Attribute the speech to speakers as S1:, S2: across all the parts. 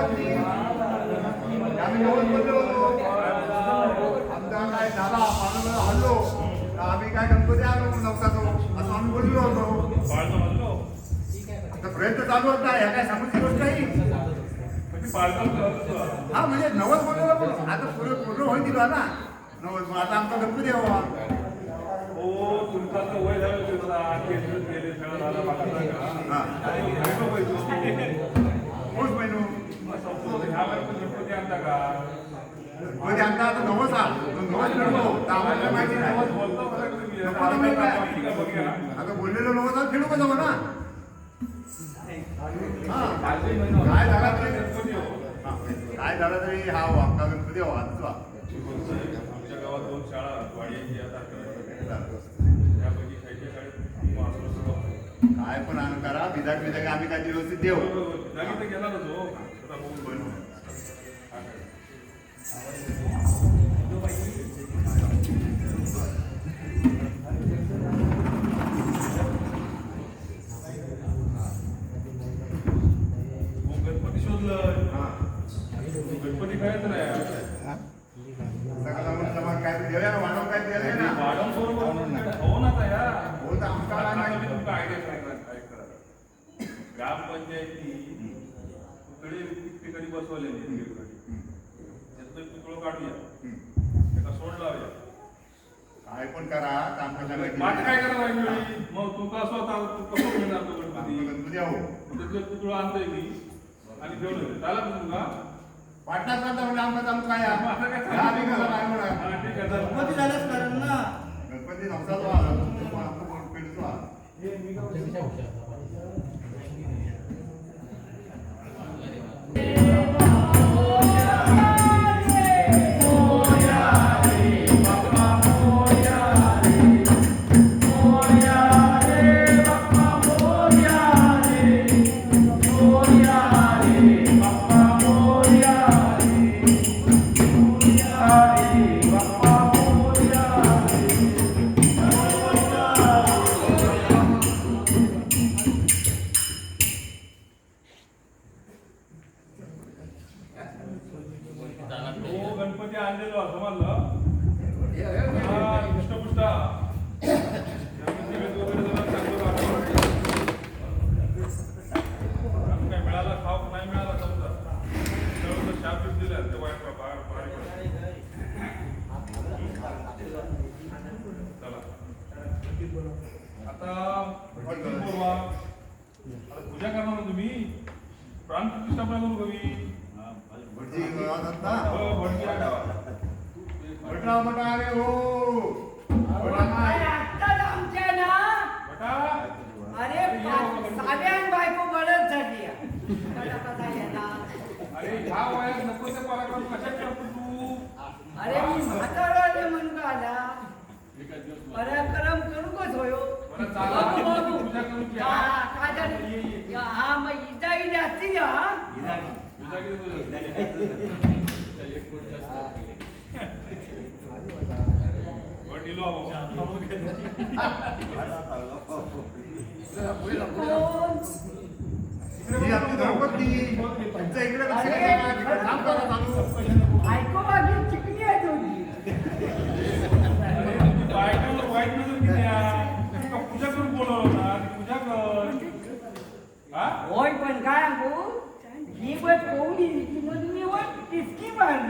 S1: आम्ही नवस बोललो होतो आमचा काय झाला पाण्यामध्ये हल्लो तर आम्ही काय गणपती आणू नवसाचो असं आम्ही बोललो होतो आता प्रयत्न चालू होता ह्या काय सांगूची गोष्ट नाही हा म्हणजे नवस बोललेलं पण आता पूर्ण पूर्ण होईल दिला ना नवस आता आमचा गणपती यावा
S2: हो तुमचा तर वय झालं तुमचा केंद्र गेले सगळं झालं मला सांगा.
S1: हा
S2: आणि घरी बघायचं.
S1: होच महिनो
S2: गणपती
S1: आमचा आता नवस हा तो नवस आम्हाला माहिती नाही आता. आता बोललेलो हा खेळू का जाऊ ना हा
S2: कालचे महिना होता.
S1: काय झाला तरी
S2: गणपती हो.
S1: हा, काय झालं तरी हा वाक्का गणपती हो आजचा
S2: आमच्या गावात दोन शाळा वाड्याची आता.
S1: काय पण आण करा बिदाक बिदाक आम्ही काय व्यवस्थित देऊ
S2: Thank you. पुतळं काढूया. त्याला सोड लावूया.
S1: काय पण करा
S2: माझं काय
S1: कशा
S2: करा वाईट मग तू कसं होता तू कसं मिळणार तो गणपती?
S1: गणपती आहो
S2: पुतळं आणतोय मी आणि घेऊन येतो चालेल तुमका
S1: पाटणात करता म्हणजे आमचा चालू काय?
S2: काय
S1: आम्ही कसं काय म्हणा
S2: ठीक आहे चल.
S3: गणपती झालंच कारण ना.
S1: गणपती नवसाचा आला तो पण आपलं पेटतो आला
S2: तो गणपती पडलं. चला. आता पूजा करणार तुम्ही. प्राणप्रतिष्ठा पण करू कवी
S1: भटराव म्हणा अरे हो
S4: आमच्या ना अरे साध्यान बायको गळत झाली?
S2: अरे ह्या वयात नको ते पराक्रम कशा करतो तू?
S4: अरे मी म्हातारा आले म्हणून का आला. पराक्रम करू कस होयो
S2: बरं चाला
S4: बाबू, बाबू.
S2: पूजा करून घ्या.
S4: हा, काय झालं? या, हा मग इजा इजा असतील हा
S2: पूजा केली तुझं. वर दिलो आहो.
S4: कोण?
S1: ही. आपली द्रौपदी तुमच्या इकडे लक्ष द्या ना, तिकडे काम करा चालू
S4: बायको बाकी चिकनी आहे थोडी
S2: अरे तुझी बायकोला वाईट नजर किती आहे? तुका पूजा करून बोलवलं ना ती पूजा कर हा
S4: होय पण काय सांगू ही बस कोवली की मग मी वर टिचकी मारली.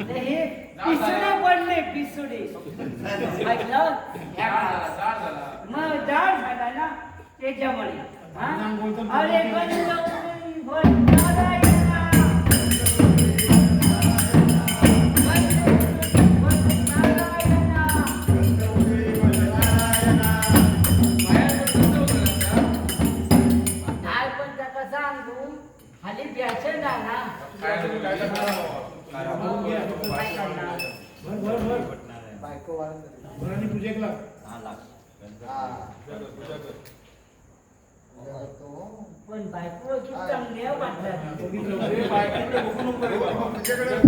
S4: तर हे पिसुडे पडले पिसुडे ऐकलं ह्या काळात. मग जाड झाला ना त्याच्यामुळे हा? अरे गणपती
S1: बायको
S4: पण बायको खूप चांगली आहे वाटतात हो.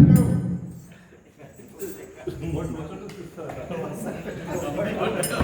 S4: हो? मग मुंड्याचं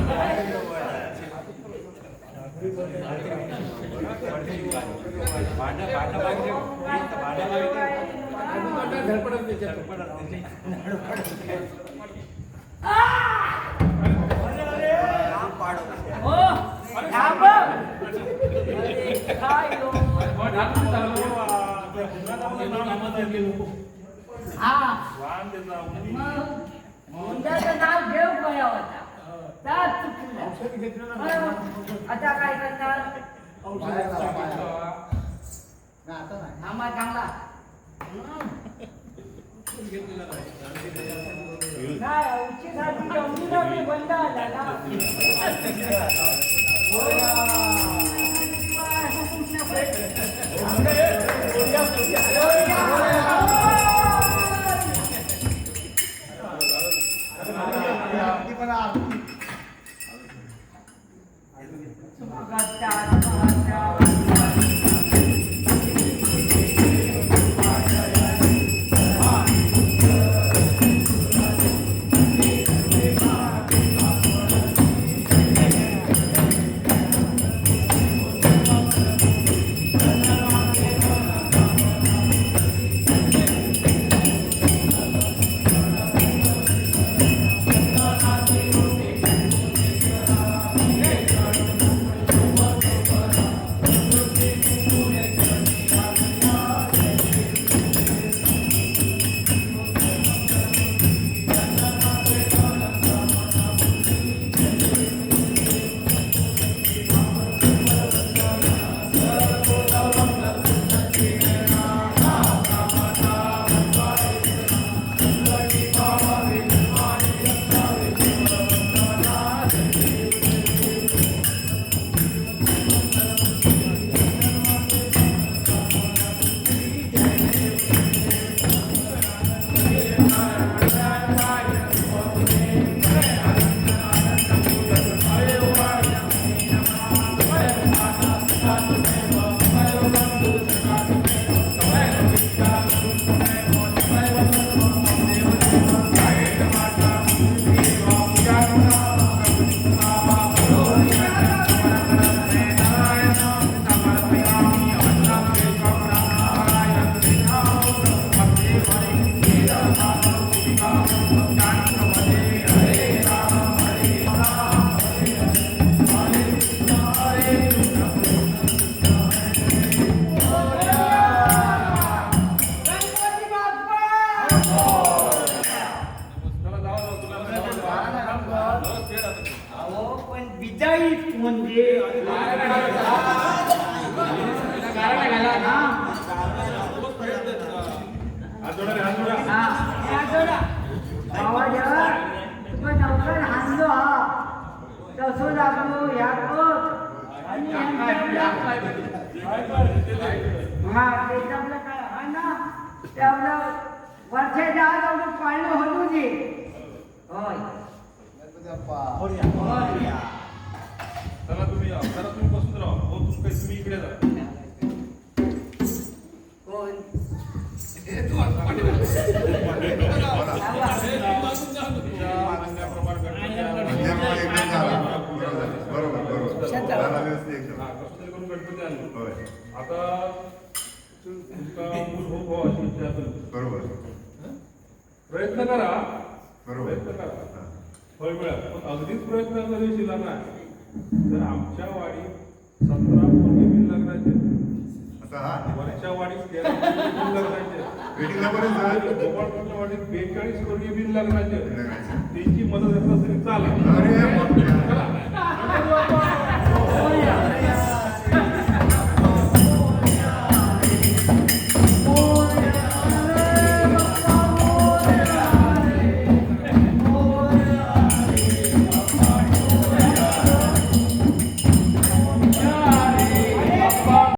S4: नाव देव गया होता त्या आता काय करणार मामा चांगला नाही यांच्या- हा, त्याच्यातलं काय हा ना, वर्षाच्या पाळणं होतो ते. होय.
S2: आता
S1: बरोबर.
S2: प्रयत्न करा प्रयत्न करा फळ मिळाल पण अगदीच प्रयत्न जरी शिला नाही तर आमच्या वाडीत सतरा मुलगी लग्नाचे
S1: असं हा.
S2: वरच्या वाडीत तेरा बिन लग्नाचे
S1: वेटिंगला बरेच
S2: आणि
S1: जण
S2: गोपाळपूरच्या वाडीत बेचाळीस वर्गीय बिन लग्नाचे
S1: लग्नाचे.
S2: त्यांची मदत असला तरी चालेल.
S1: अरे बापरे.